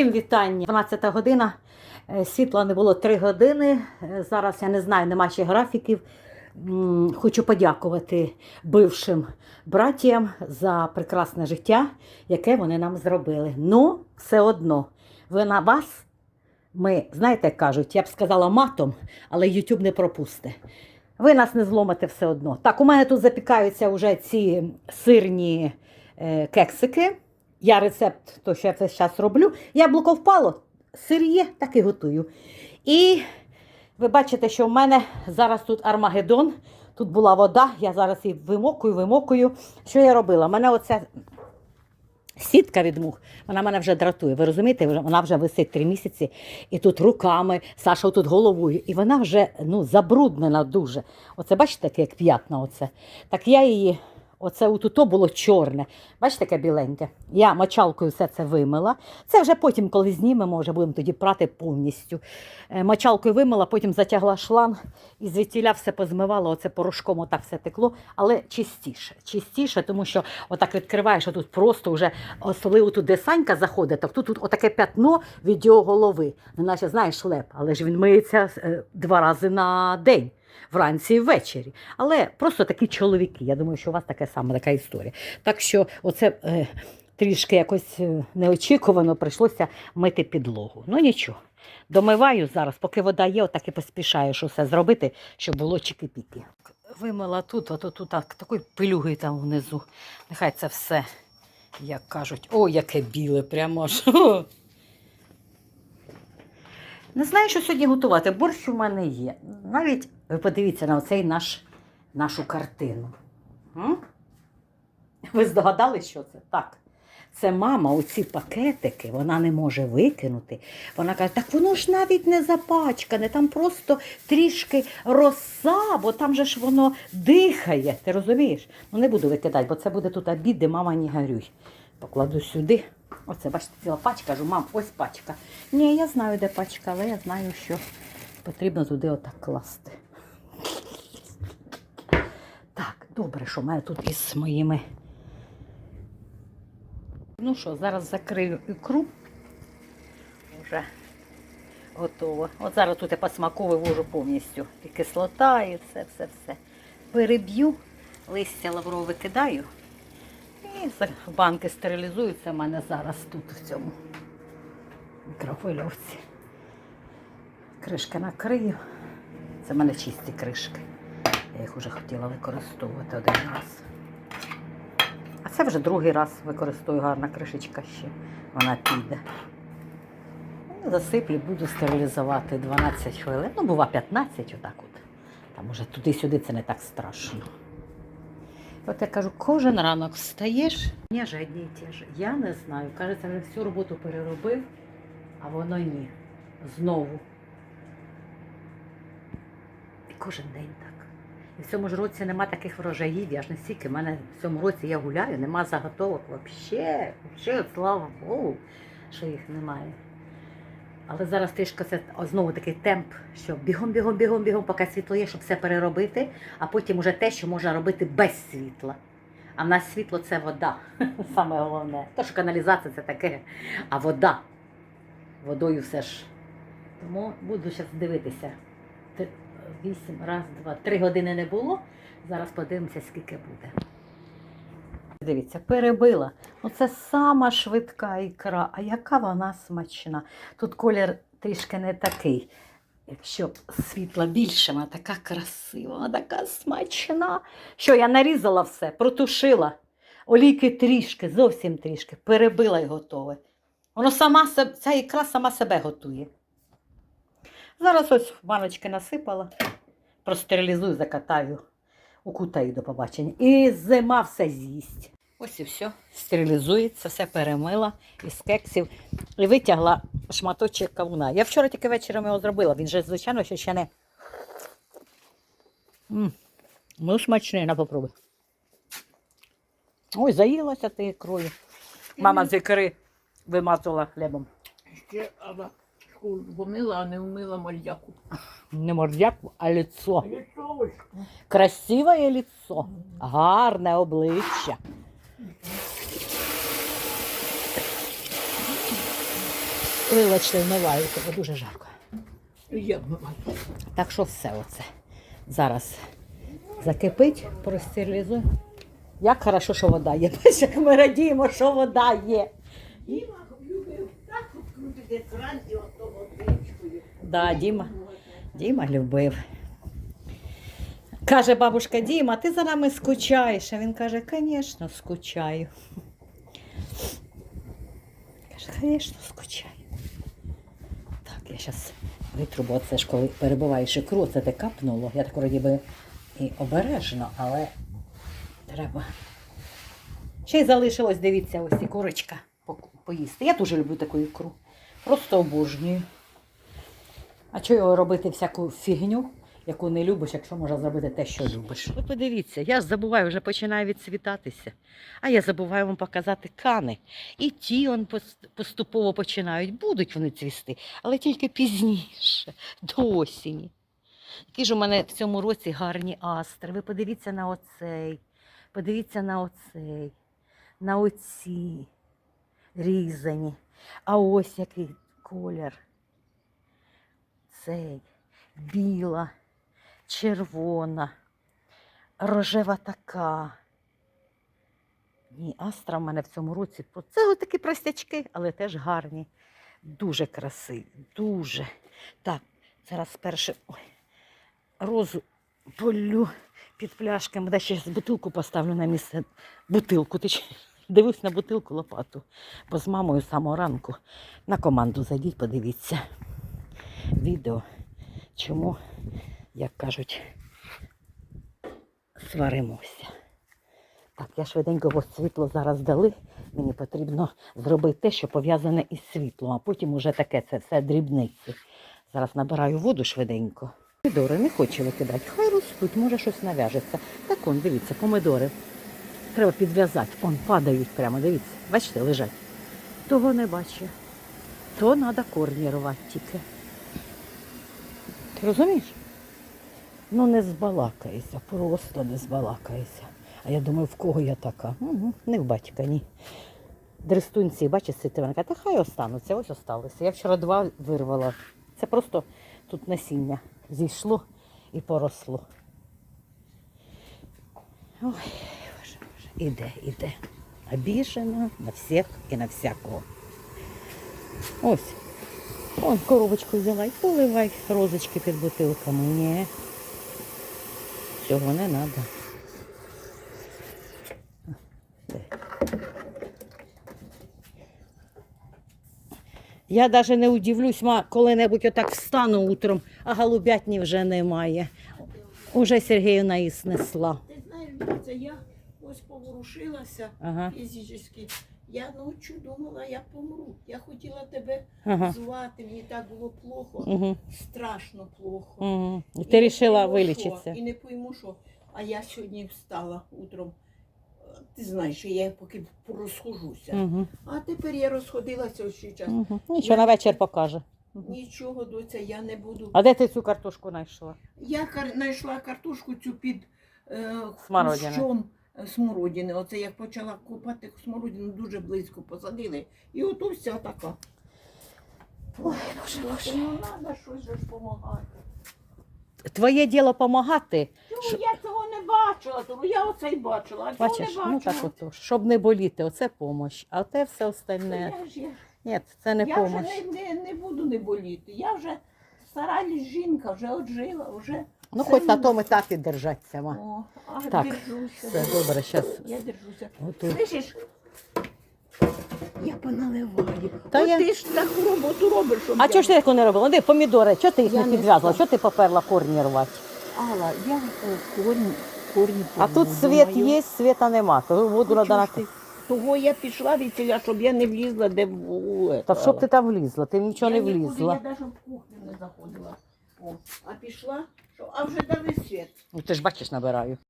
Всім вітання. 12 година. Е, Світла не було 3 години. Е, Зараз я не знаю, нема ще графіків. Хочу подякувати бившим братіям за прекрасне життя, яке вони нам зробили. Ну, все одно, ви на вас, ми, знаєте, як кажуть, я б сказала матом, але YouTube не пропусте. Ви нас не зломите все одно. Так, у мене тут запікаються вже ці сирні е, кексики. Я рецепт, то що я це зараз роблю. Яблуко впало, сир є, так і готую. І ви бачите, що в мене зараз тут армагеддон, тут була вода, я зараз її вимокую, вимокую. Що я робила? У мене оця сітка від мух, вона мене вже дратує. Ви розумієте, вона вже висить три місяці, і тут руками, Саша тут головою, і вона вже ну, забруднена дуже. Оце бачите, як п'ятна. Оце. Так я її. Оце отуто було чорне. Бачите, таке біленьке. Я мочалкою все це вимила. Це вже потім, коли знімемо, вже будемо тоді прати повністю. Е, Мочалкою вимила, потім затягла шланг і звідтіля все позмивала, оце порошком отак все текло, але чистіше. Чистіше, тому що отак відкриваєш, а тут просто вже, особливо тут, де Санька заходить, так тут, тут отаке п'ятно від його голови. Неначе, знаєш, леп, але ж він миється е, два рази на день. Вранці і ввечері. Але просто такі чоловіки. Я думаю, що у вас така сама така історія. Так що оце е, трішки якось е, неочікувано прийшлося мити підлогу. Ну нічого. Домиваю зараз, поки вода є, отак і поспішаю, що все зробити, щоб було чики-піки. Вимила тут, ото тут так, такою пилюгою там внизу. Нехай це все, як кажуть, о, яке біле, прямо аж. Не знаю, що сьогодні готувати. Борщ у мене є. Навіть ви подивіться на цей наш, нашу картину. М? Ви здогадались, що це? Так. Це мама, оці пакетики, вона не може викинути. Вона каже, так воно ж навіть не запачкане, там просто трішки роса, бо там же ж воно дихає. Ти розумієш? Ну не буду викидати, бо це буде тут обід, де мама не горюй. Покладу сюди. Оце, бачите, ціла пачка, кажу, мам, ось пачка. Ні, я знаю, де пачка, але я знаю, що потрібно туди отак класти. Так, добре, що мене тут із моїми. Ну що, зараз закрию ікру. Вже готово. От зараз тут я по смаку вивожу повністю. І кислота, і все, все, все. Переб'ю, листя лаврове викидаю. І банки стерилізуються в мене зараз тут в цьому мікрохвильовці. Кришки накрию. Це в мене чисті кришки. Я їх вже хотіла використовувати один раз. А це вже другий раз використовую гарна кришечка ще. Вона піде. Ну, Засиплю, буду стерилізувати 12 хвилин. Ну, бува 15, отак от. Там уже туди-сюди це не так страшно. От я кажу, кожен ранок встаєш, ні, ж одні і ті ж. Я не знаю. Кажеться, вже всю роботу переробив, а воно ні. Знову. І кожен день так. І в цьому ж році нема таких врожаїв, я ж не стільки. В мене в цьому році я гуляю, нема заготовок взагалі. Взагалі, слава Богу, що їх немає. Але зараз трішки це знову такий темп, що бігом, бігом, бігом, бігом, поки світло є, щоб все переробити, а потім уже те, що можна робити без світла. А в нас світло це вода, саме головне. То, що каналізація це таке, а вода. Водою все ж. Тому буду зараз дивитися. Вісім, раз, два, три години не було. Зараз подивимося, скільки буде. Дивіться, перебила. Ну це сама швидка ікра. А яка вона смачна? Тут колір трішки не такий. Якщо світла більше, вона така красива, вона така смачна. Що я нарізала все, протушила. Олійки трішки, зовсім трішки, перебила і готове. Воно сама ця ікра сама себе готує. Зараз ось баночки насипала, простерилізую, закатаю, укутаю до побачення. І зима все з'їсть. Ось і все. Стерилізується, все перемила із кексів і витягла шматочок кавуна. Я вчора тільки вечором його зробила. Він же, звичайно, що ще не. М, Ну, смачний, на попробуй. Ой, заїлася ти ікрою. Мама з ікри вимазала хлібом. Ще ава помила, а не вмила мальяку. Не мордяку, а лицо. Красиве лицо, гарне обличчя. Вибачте, вмиваю, бо дуже жарко. Я буваю. Так що все оце. Зараз закипить, простерилізуй. Як хорошо, що вода є. Бачиш, як ми радіємо, що вода є. Діма любив так відкрутити кран і ото водичкою. Да, Діма. Діма любив. Каже бабушка Діма, ти за нами скучаєш. А він каже, звісно, скучаю. Каже, звісно, скучаю. Я зараз витру, бо це ж коли перебуваєш ікру, це те капнуло. Я так вроді би і обережно, але треба. Ще й залишилось, дивіться, ось і курочка поїсти. Я дуже люблю таку ікру. Просто обожнюю. А чого його робити всяку фігню, яку не любиш, якщо можна зробити те, що любиш? Ви подивіться, я забуваю, вже починає відцвітатися. А я забуваю вам показати кани. І ті он поступово починають, будуть вони цвісти, але тільки пізніше, до осені. Які ж у мене в цьому році гарні астри. Ви подивіться на оцей, подивіться на оцей, на оці різані. А ось який колір цей, біла, червона, рожева така. Ні, астра в мене в цьому році. Це ось такі простячки, але теж гарні. Дуже красиві, дуже. Так, зараз перше ой, розу полю під пляшками. Де ще бутилку поставлю на місце. Бутилку. Ти ж дивись на бутилку лопату. Бо з мамою з самого ранку на команду зайдіть, подивіться відео, чому, як кажуть, сваримося. Так, я швиденько, бо світло зараз дали. Мені потрібно зробити те, що пов'язане із світлом, а потім уже таке це все дрібниці. Зараз набираю воду швиденько. Помидори не хочу викидати. Хай ростуть, може щось нав'яжеться. Так он, дивіться, помидори. Треба підв'язати. Он падають прямо, дивіться. Бачите, лежать. Того не бачу. То треба корні рвати тільки. Ти розумієш? Ну не збалакаєшся, просто не збалакаєшся. А я думаю, в кого я така? Угу, не в батька, ні. Дрестунці, бачиш, цитиванка, та хай остануться, ось осталися. Я вчора два вирвала. Це просто тут насіння зійшло і поросло. Ой, боже, боже, іде, іде. Обіжена на всіх і на всякого. Ось. Вон коробочку взяла і поливай розочки під бутилками. Ні. Цього не треба. Я навіть не удивлюсь, ма, коли-небудь отак встану утром, а голубятні вже немає. Уже Сергіївна і снесла. Ти знаєш, я ось поворушилася Ага. фізично. Я ночі думала, я помру. Я хотіла тебе Ага. звати, мені так було плохо, Угу. страшно плохо. Угу. І ти не вирішила вилічитися. І не пойму, що. А я сьогодні встала утром. Ти знаєш, що я поки розхожуся. Угу. А тепер я розходилася ще час. Угу. Нічого, на вечір покаже. Нічого, доця, я не буду. А де ти цю картошку знайшла? Я кар- знайшла картошку цю під е, кущом смородини. Оце як почала копати смородину, дуже близько посадили. І ото вся така. Ой, боже, боже. Ну треба щось же ж допомагати. Твоє діло допомагати. Ну, я цього не бачила, тому я оце й бачила, а цього Бачиш, не бачила. ну так ото, щоб не боліти, оце помощь. А те все остальне. Я, ж, я, Ні, це не я вже не, не, не буду не боліти. Я вже стара жінка, вже отжила, вже. Ну, хоч на тому етапі держаться. Ма. О, а Так, держуся. Все добре, зараз Я держуся. готую. Слышиш? Я поналиваю. Та От я- ти ж таку роботу робиш, щоб А я... чого ж ти таку не робила? Де помідори? Чого ти їх Я не не підв'язала? знаю. Чого ти поперла корні рвати? Алла, я е, корні, корні А тут світ є, світа нема. То воду Ну, треба ж ти? Того я пішла від ціля, щоб я не влізла, де в Та щоб ти там влізла, ти нічого не влізла. Я навіть в кухню не заходила. О, а пішла, що, а вже дали світ. Ну, ти ж бачиш, набираю.